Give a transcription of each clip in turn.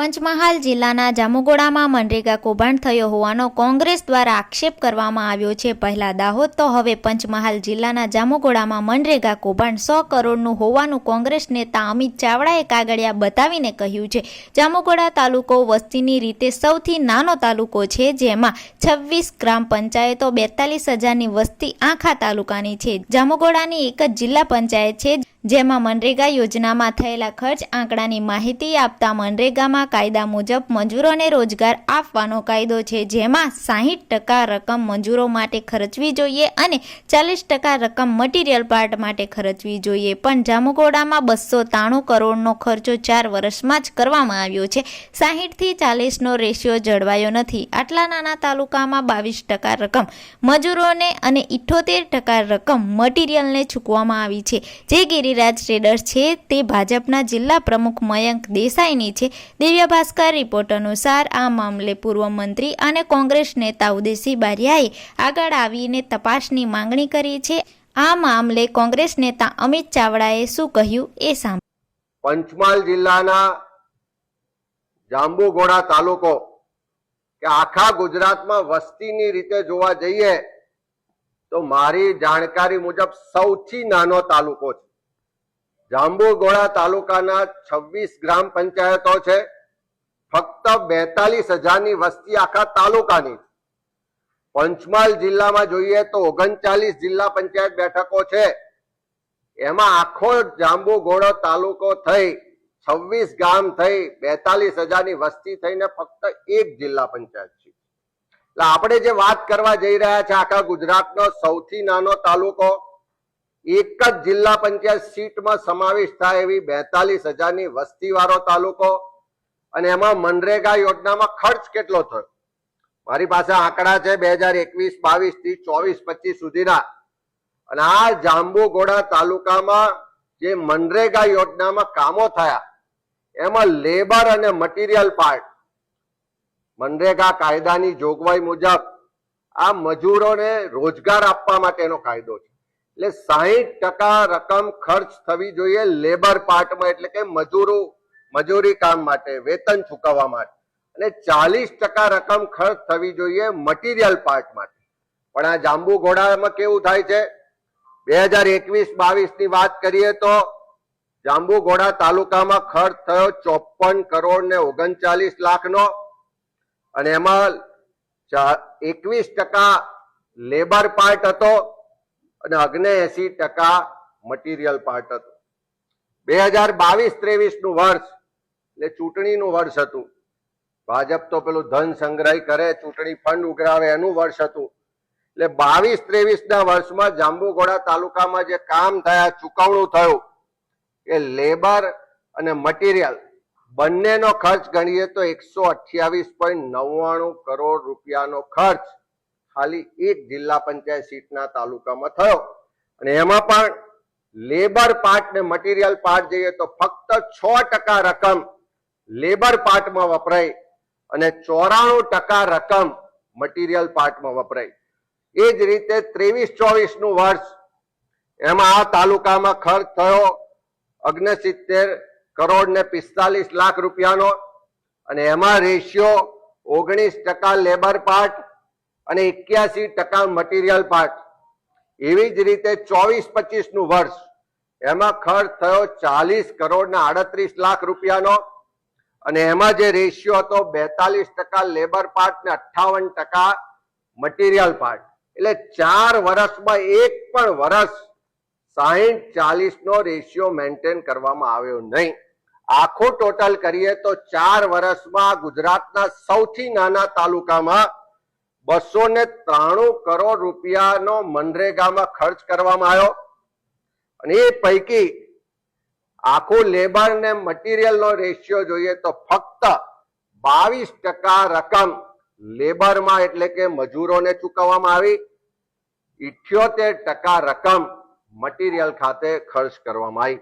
પંચમહાલ જિલ્લાના જામુગોડામાં મનરેગા કૌભાંડ થયો હોવાનો કોંગ્રેસ દ્વારા આક્ષેપ કરવામાં આવ્યો છે. પહેલા દાહોદ તો હવે પંચમહાલ જિલ્લાના જામુગોડામાં મનરેગા કૌભાંડ સો કરોડનું હોવાનું કોંગ્રેસ નેતા અમિત ચાવડાએ કાગળિયા બતાવીને કહ્યું છે. જામુગોડા તાલુકો વસ્તીની રીતે સૌથી નાનો તાલુકો છે, જેમાં છવ્વીસ ગ્રામ પંચાયતો બેતાલીસ હજારની વસ્તી આખા તાલુકાની છે. જામુગોડાની એક જ જિલ્લા પંચાયત છે જેમાં મનરેગા યોજનામાં થયેલા ખર્ચ આંકડાની માહિતી આપતા મનરેગામાં કાયદા મુજબ મજૂરોને રોજગાર આપવાનો કાયદો છે, જેમાં સાહીઠ ટકા રકમ મજૂરો માટે ખર્ચવી જોઈએ અને ચાલીસ ટકા રકમ મટીરિયલ પાર્ટ માટે ખર્ચવી જોઈએ. પણ જામુગોડામાં બસો ત્રાણું કરોડનો ખર્ચો ચાર વર્ષમાં જ કરવામાં આવ્યો છે. સાહીઠથી ચાલીસનો રેશિયો જળવાયો નથી. આટલા નાના તાલુકામાં બાવીસ ટકા રકમ મજૂરોને અને ઇઠ્ઠોતેર ટકા રકમ મટીરિયલને ચૂકવવામાં આવી છે. જે ગિરિરાજ ટ્રેડર્સ છે. તે ભાજપના જિલ્લા પ્રમુખ મયંક દેસાઈની છે. દિવ્ય ભાસ્કર રિપોર્ટ અનુસાર આ મામલે પૂર્વ મંત્રી અને કોંગ્રેસ નેતા ઉદયસિંહ બારિયાએ આગળ આવીને તપાસની માંગણી કરી છે. આ મામલે કોંગ્રેસ નેતા અમિત ચાવડાએ શું કહ્યું એ સાંભળો. પંચમહાલ જિલ્લાના જાંબુઘોડા તાલુકો કે આખા ગુજરાતમાં વસ્તીની રીતે જોવા જઈએ તો મારી જાણકારી મુજબ સૌથી નાનો તાલુકો છે. જાંબુઘોડા તાલુકાના છવ્વીસ ગ્રામ પંચાયતો છે. ફક્ત બેતાલીસ હજારની વસ્તી આખા તાલુકાની પંચમહાલ જિલ્લામાં જોઈએ તો ઓગણચાલીસ જિલ્લા પંચાયત બેઠકો છે. એમાં આખો જાંબુઘોડો તાલુકો થઈ છવ્વીસ ગામ થઈ બેતાલીસ હજારની વસ્તી થઈને ફક્ત એક જિલ્લા પંચાયત છે. એટલે આપણે જે વાત કરવા જઈ રહ્યા છે આખા ગુજરાતનો સૌથી નાનો તાલુકો એક જ જિલ્લા પંચાયત સીટમાં સમાવેશ થાય એવી બેતાલીસ હજારની વસ્તી વાળો તાલુકો અને એમાં મનરેગા યોજનામાં ખર્ચ કેટલો થયો? મારી પાસે આંકડા છે બે હજાર એકવીસ, બાવીસથી ચોવીસ, પચીસ સુધીના. અને આ જાંબુઘોડા તાલુકામાં જે મનરેગા યોજનામાં કામો થયા, એમાં લેબર અને મટીરિયલ પાર્ટ, મનરેગા કાયદાની જોગવાઈ મુજબ આ મજૂરોને રોજગાર આપવા માટેનો કાયદો છે. એટલે સાહીઠ ટકા રકમ ખર્ચ થવી જોઈએ લેબર પાર્ટમાં એટલે કે મજૂરો, મજૂરી કામ માટે, વેતન ચૂકવવા માટે. અને ચાલીસ ટકા રકમ ખર્ચ થવી જોઈએ મટીરિયલ પાર્ટ માટે. પણ આ જાંબુ ઘોડામાં કેવું થાય છે? બે હજાર એકવીસ બાવીસની વાત કરીએ તો જાંબુ ઘોડા તાલુકામાં ખર્ચ થયો ચોપન કરોડ ને ઓગણચાલીસ લાખનો. અને એમાં એકવીસ ટકા લેબર પાર્ટ હતો. અને અગ્નેએસી ટકા મટીરિયલ પાર્ટ હતું. બે હજાર બાવીસ ત્રેવીસનું વર્ષ, એટલે ચૂંટણીનું વર્ષ હતું. ભાજપ તો પેલું ધન સંગ્રહ કરે, ચૂંટણી ફંડ ઉઘરાવે એનું વર્ષ હતું. એટલે બાવીસ ત્રેવીસ ના વર્ષમાં જાંબુઘોડા તાલુકામાં જે કામ થયા, ચુકવણું થયું, એ લેબર અને મટીરિયલ બંનેનો ખર્ચ ગણીએ તો એકસો અઠ્યાવીસ પોઈન્ટ નવ્વાણું કરોડ રૂપિયાનો ખર્ચ ખાલી એક જિલ્લા પંચાયત સીટના તાલુકામાં થયો. અને એમાં પણ લેબર પાર્ટ ને મટીરિયલ પાર્ટ જઈએ તો ફક્ત છ ટકા રકમ લેબર પાર્ટમાં વપરાય અને ચોરાણું ટકા રકમ મટીરિયલ પાર્ટમાં વપરાય. એ જ રીતે ત્રેવીસ ચોવીસનું વર્ષ એમાં આ તાલુકામાં ખર્ચ થયો અગ્નસિત્તેર કરોડ ને પિસ્તાલીસ લાખ રૂપિયાનો અને એમાં રેશિયો ઓગણીસ ટકા લેબર પાર્ટ અને એક્યાસી ટકા મટીરિયલ પાર્ટ એવી જ રીતે ચોવીસ પચીસનું વર્ષ. એમાં ખર્ચ થયો ચાલીસ કરોડ ને આડત્રીસ લાખ રૂપિયાનો. અને એમાં જે રેશિયો હતો બેતાલીસ ટકા લેબર પાર્ટ ને અઠ્ઠાવન ટકા મટીરિયલ પાર્ટ એટલે ચાર વર્ષમાં એક પણ વર્ષ સાહીઠ ચાલીસ નો રેશિયો મેન્ટેન કરવામાં આવ્યો નહીં. આખું ટોટલ કરીએ તો ચાર વર્ષમાં ગુજરાતના સૌથી નાના તાલુકામાં બસો ને ત્રાણું કરોડ રૂપિયાનો મનરેગામાં ખર્ચ કરવામાં આવ્યો. અને એ પૈકી આખું લેબર ને મટીરિયલ નો રેશિયો જોઈએ તો ફક્ત બાવીસ ટકા રકમ લેબરમાં એટલે કે મજૂરોને ચૂકવવામાં આવી. ઇઠ્યોતેર ટકા રકમ મટીરિયલ ખાતે ખર્ચ કરવામાં આવી.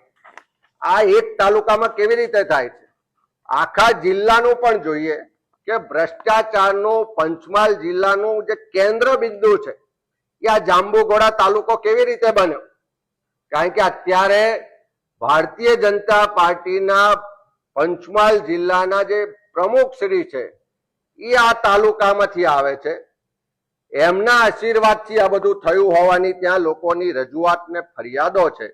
આ એક તાલુકામાં કેવી રીતે થાય છે? આખા જિલ્લાનું પણ જોઈએ. કે ભ્રષ્ટાચારનું પંચમહાલ જિલ્લાનું જે કેન્દ્ર બિંદુ છે, એ આ જાંબુઘોડા તાલુકો કેવી રીતે બન્યો? કારણ કે અત્યારે ભારતીય જનતા પાર્ટીના પંચમહાલ જિલ્લાના જે પ્રમુખ શ્રી છે, એ આ તાલુકામાંથી આવે છે. એમના આશીર્વાદથી આ બધું થયું હોવાની ત્યાં લોકોની રજૂઆત ને ફરિયાદો છે.